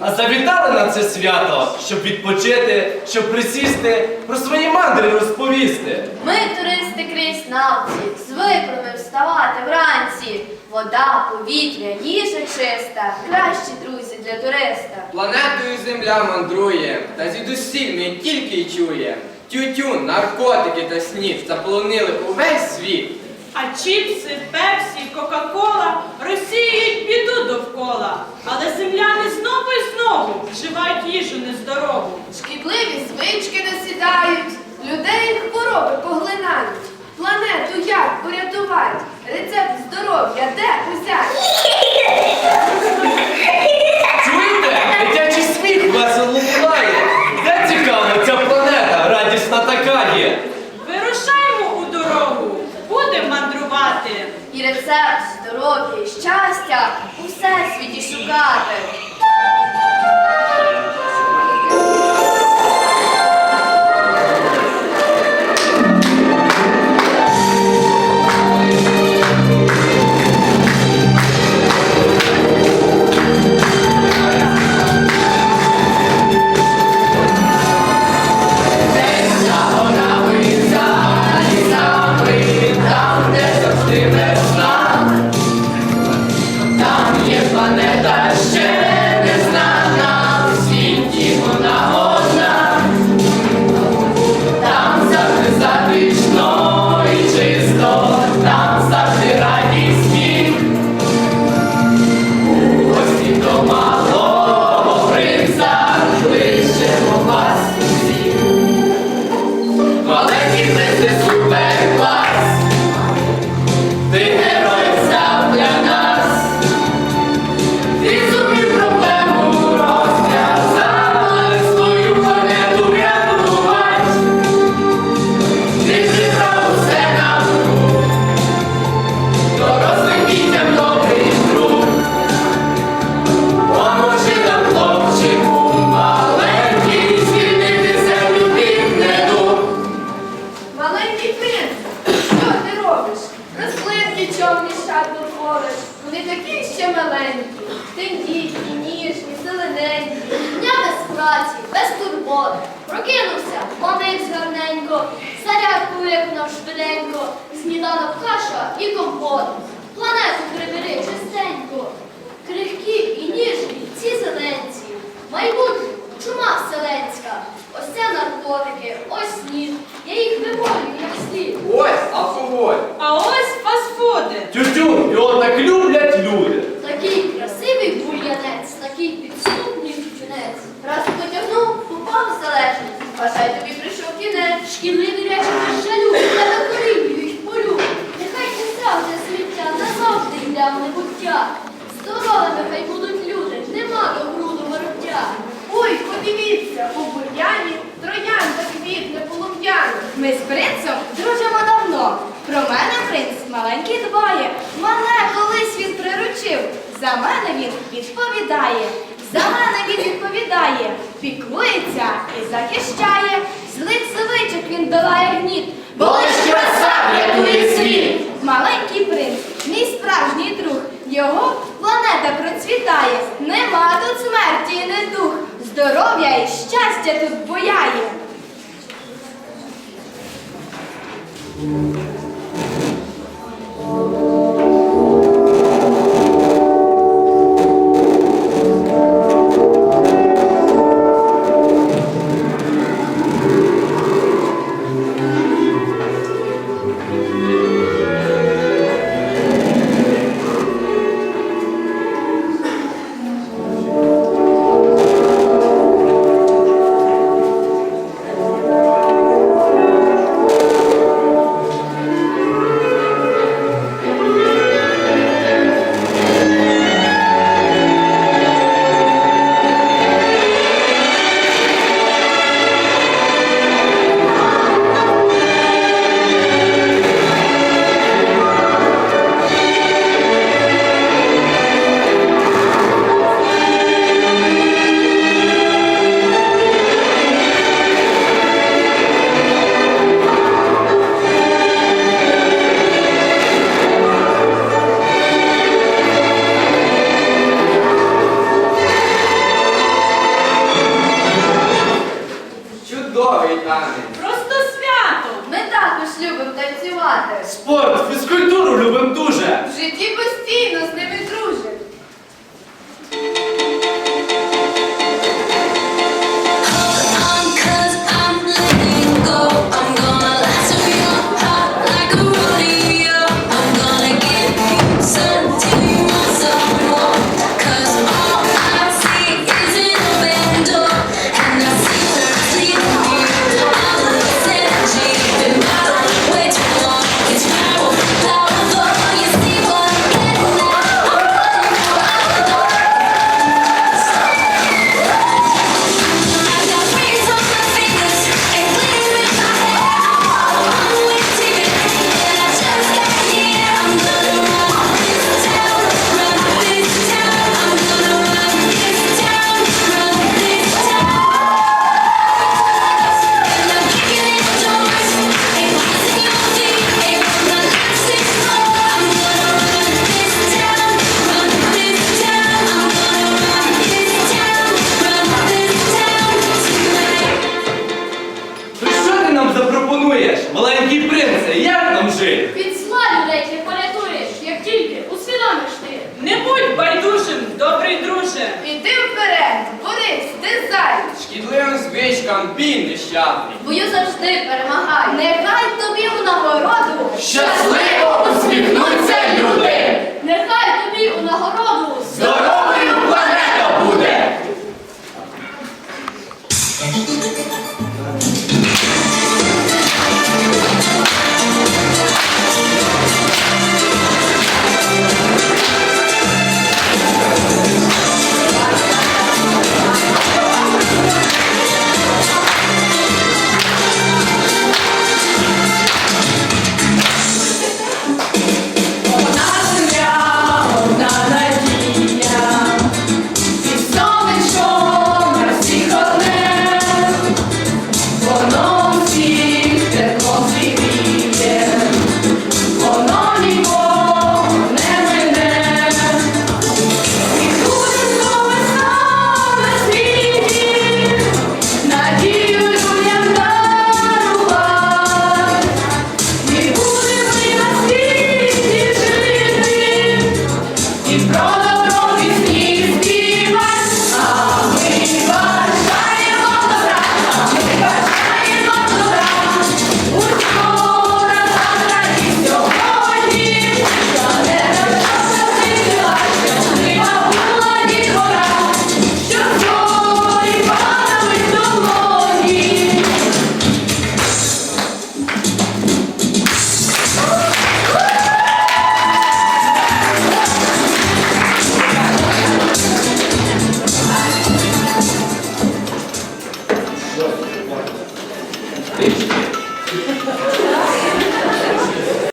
а завітали на це свято, щоб відпочити, щоб присісти, про свої мандри розповісти. Ми, туристи кріснавці, звикли вставати вранці. Вода, повітря, їжа чиста, кращі друзі для туриста. Планетою Земля мандрує, та звідусіль ми тільки й чує. Тютюн, наркотики та сніг заполонили увесь світ. А чіпси, пепсі, кока-кола розсіюють біду довкола. Чорні шатно твориш. Вони такі ще маленькі, тендітні, ніжні, зелененькі. Дня без праці, без турбот. Прокинувся, помився гарненько, зарядку виконав швиденько, сніданок каша і компот. Планету прибери чистенько. Крихкі і ніжні ці зеленці. Майбутнє чума вселенська. Ось це наркотики, ось сніг. Я їх виволюю як слід. Ось алкоголь. А ось. Тютюн, його так люблять люди. Такий красивий бур'янець, такий підступний тютюнець. Раз потягнув, упав в залежність. Бажай тобі прийшов кінець. Шкідливі речі без жалю, тебе корінюють полю. Нехай не стравне сміття, назавжди йде в небуття. Здоровими хай будуть люди, нема до груду вороття. Ой, подивіться, у бур'яні троянда квітне полум'яна. Ми з принцем дружимо давно. Про мене принц маленький дбає. Мене колись він приручив. За мене він відповідає. За мене він відповідає, піклується і захищає. Злих звичок він долає гніт. Бо лиш краса врятує світ. Маленький принц, мій справжній друг. Його планета процвітає. Нема тут смерті і недух. Здоров'я і щастя тут бояє. любимо танцювати. Спорт, фізкультуру любим дуже. В житті постійно з ними дружимо. шкідливим звичкам бій нещасний. Бою завжди перемагай. Нехай тобі у нагороду Щасливо усміхнуться люди! Нехай тобі у нагороду здоров'я!